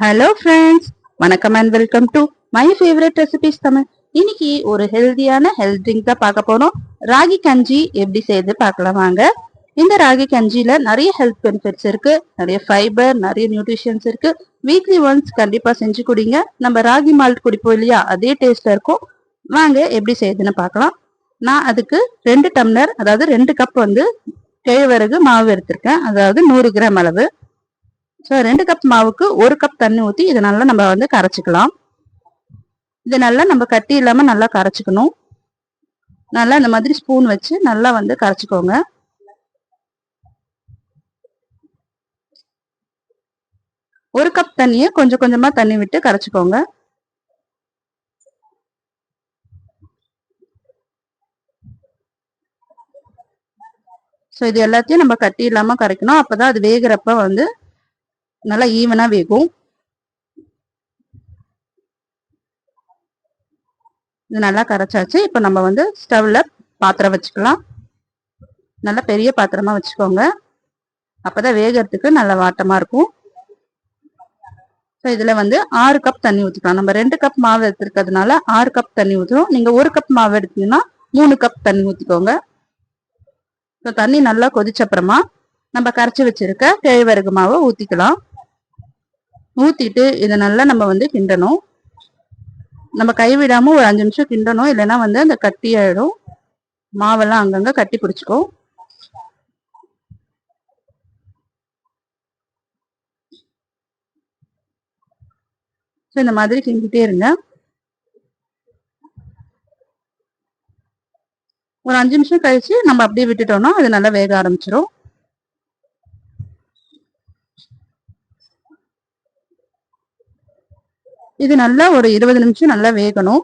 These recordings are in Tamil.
ஹலோ ஃப்ரெண்ட்ஸ் வணக்கம் and welcome to my favourite recipes Tamil. இன்னைக்கு ஒரு ஹெல்தியான ஹெல்த் ட்ரிங்க் தான் பார்க்க போறோம். ராகி கஞ்சி எப்படி செய்து பார்க்கலாம் வாங்க. இந்த ராகி கஞ்சியில நிறைய ஹெல்த் பெனிஃபிட்ஸ் இருக்கு. நிறைய ஃபைபர் நிறைய நியூட்ரிஷன்ஸ் இருக்கு. வீக்லி ஒன்ஸ் கண்டிப்பா செஞ்சு குடிங்க. நம்ம ராகி மால்ட் குடிப்போம் இல்லையா? அதே டேஸ்ட்ல இருக்கும். வாங்க எப்படி செய்யுதுன்னு பார்க்கலாம். நான் அதுக்கு ரெண்டு டம்ளர் அதாவது ரெண்டு கப் வந்து கேழ்வரகு மாவு எடுத்திருக்கேன். அதாவது நூறு கிராம் அளவு. ஸோ ரெண்டு கப் மாவுக்கு ஒரு கப் தண்ணி ஊற்றி இதை நல்லா நம்ம வந்து கரைச்சிக்கலாம். இதை நல்லா நம்ம கட்டி இல்லாமல் நல்லா கரைச்சிக்கணும். நல்லா இந்த மாதிரி ஸ்பூன் வச்சு நல்லா வந்து கரைச்சிக்கோங்க. ஒரு கப் தண்ணியை கொஞ்சம் கொஞ்சமாக தண்ணி விட்டு கரைச்சிக்கோங்க. ஸோ இது எல்லாத்தையும் நம்ம கட்டி இல்லாமல் கரைக்கணும். அப்போ தான் அது வேகிறப்ப வந்து நல்லா ஈவனா வேகும். இது நல்லா கரைச்சாச்சு. இப்போ நம்ம வந்து ஸ்டவ்ல பாத்திரம் வச்சுக்கலாம். நல்லா பெரிய பாத்திரமா வச்சுக்கோங்க. அப்பதான் வேகிறதுக்கு நல்ல வாட்டமா இருக்கும். ஸோ இதுல வந்து ஆறு கப் தண்ணி ஊற்றிக்கலாம் நம்ம ரெண்டு கப் மாவு எடுத்துருக்கிறதுனால ஆறு கப் தண்ணி ஊற்றுறோம் நீங்க ஒரு கப் மாவு எடுத்தீங்கன்னா மூணு கப் தண்ணி ஊற்றிக்கோங்க ஸோ தண்ணி நல்லா கொதிச்ச அப்புறமா நம்ம கரைச்சி வச்சிருக்க கேழ்வரகு மாவை ஊற்றிக்கலாம் ஊற்றிட்டு இதை நல்லா நம்ம வந்து கிண்டணும். நம்ம கைவிடாமல் ஒரு அஞ்சு நிமிஷம் கிண்டணும். இல்லைன்னா வந்து அந்த கட்டி ஆகிடும் மாவெல்லாம் அங்கங்கே கட்டி பிடிச்சிக்கும் ஸோ இந்த மாதிரி கிண்டிட்டே இருங்க. ஒரு அஞ்சு நிமிஷம் கழிச்சு நம்ம அப்படியே விட்டுட்டோம்னா அது நல்லா வேக ஆரம்பிச்சிடும் இது நல்லா ஒரு இருபது நிமிஷம் நல்லா வேகணும்.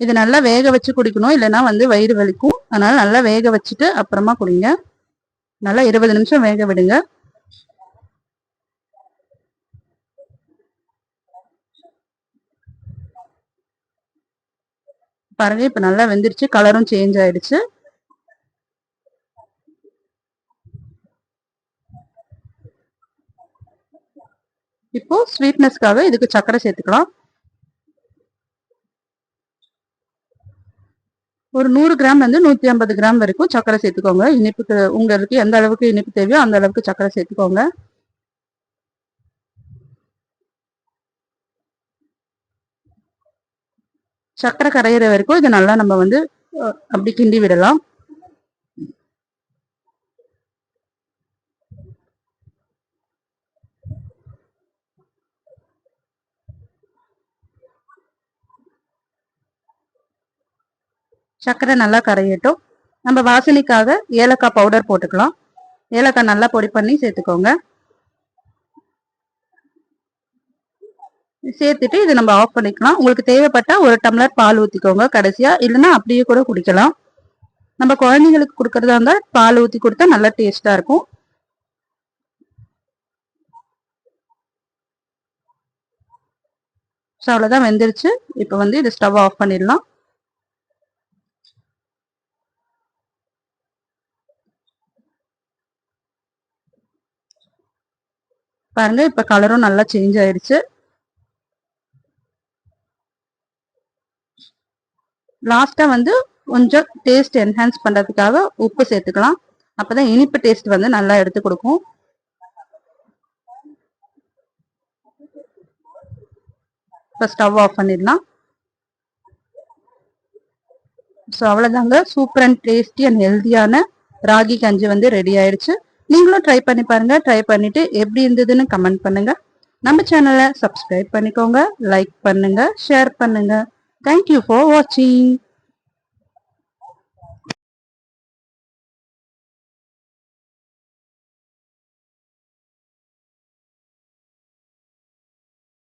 இது நல்லா வேக வச்சு குடிக்கணும் இல்லைன்னா வந்து வயிறு வலிக்கும். அதனால நல்லா வேக வச்சுட்டு அப்புறமா குடிங்க. நல்லா இருபது நிமிஷம் வேக விடுங்க. பாருங்க இப்ப நல்லா வெந்துருச்சு கலரும் சேஞ்ச் ஆயிடுச்சு. இப்போ ஸ்வீட்னஸ்க்காக இதுக்கு சர்க்கரை சேர்த்துக்கலாம். ஒரு நூறு கிராம் வந்து நூத்தி ஐம்பது கிராம் வரைக்கும் சர்க்கரை சேர்த்துக்கோங்க. இனிப்புக்கு உங்களுக்கு எந்த அளவுக்கு இனிப்பு தேவையோ அந்த அளவுக்கு சர்க்கரை சேர்த்துக்கோங்க. சர்க்கரை கரையிற வரைக்கும் இதை நல்லா நம்ம வந்து அப்படி கிண்டி விடலாம். சர்க்கரை நல்லா கரையட்டும். நம்ம வாசனைக்காக ஏலக்காய் பவுடர் போட்டுக்கலாம். ஏலக்காய் நல்லா பொடி பண்ணி சேர்த்துக்கோங்க. சேர்த்துட்டு இது நம்ம ஆஃப் பண்ணிக்கலாம். உங்களுக்கு தேவைப்பட்டா ஒரு டம்ளர் பால் ஊற்றிக்கோங்க கடைசியாக இல்லைன்னா அப்படியே கூட குடிக்கலாம். நம்ம குழந்தைங்களுக்கு கொடுக்கறதா இருந்தால் பால் ஊற்றி கொடுத்தா நல்லா டேஸ்ட்டாக இருக்கும். ஸோ அவ்வளோதான் வெந்துருச்சு. இப்போ வந்து இது ஸ்டவ் ஆஃப் பண்ணிடலாம். பாருங்க இப்ப கலரும் நல்லா சேஞ்ச் ஆயிடுச்சு லாஸ்டா வந்து கொஞ்சம் டேஸ்ட் என்ஹான்ஸ் பண்றதுக்காக உப்பு சேர்த்துக்கலாம். அப்பதான் இனிப்பு டேஸ்ட் வந்து நல்லா எடுத்து கொடுக்கும். இப்போ ஸ்டவ் ஆஃப் பண்ணிடலாம். ஸோ அவ்வளோதாங்க சூப்பர் அண்ட் டேஸ்டி அண்ட் ஹெல்த்தியான ராகி கஞ்சி வந்து ரெடி ஆயிடுச்சு நீங்களும் ட்ரை பண்ணி பாருங்க. ட்ரை பண்ணிட்டு எப்படி இருந்ததுன்னு கமெண்ட் பண்ணுங்க. நம்ம சேனலை சப்ஸ்கிரைப் பண்ணிக்கோங்க. லைக் பண்ணுங்க. ஷேர் பண்ணுங்க. தேங்க்யூ ஃபார் வாட்சிங்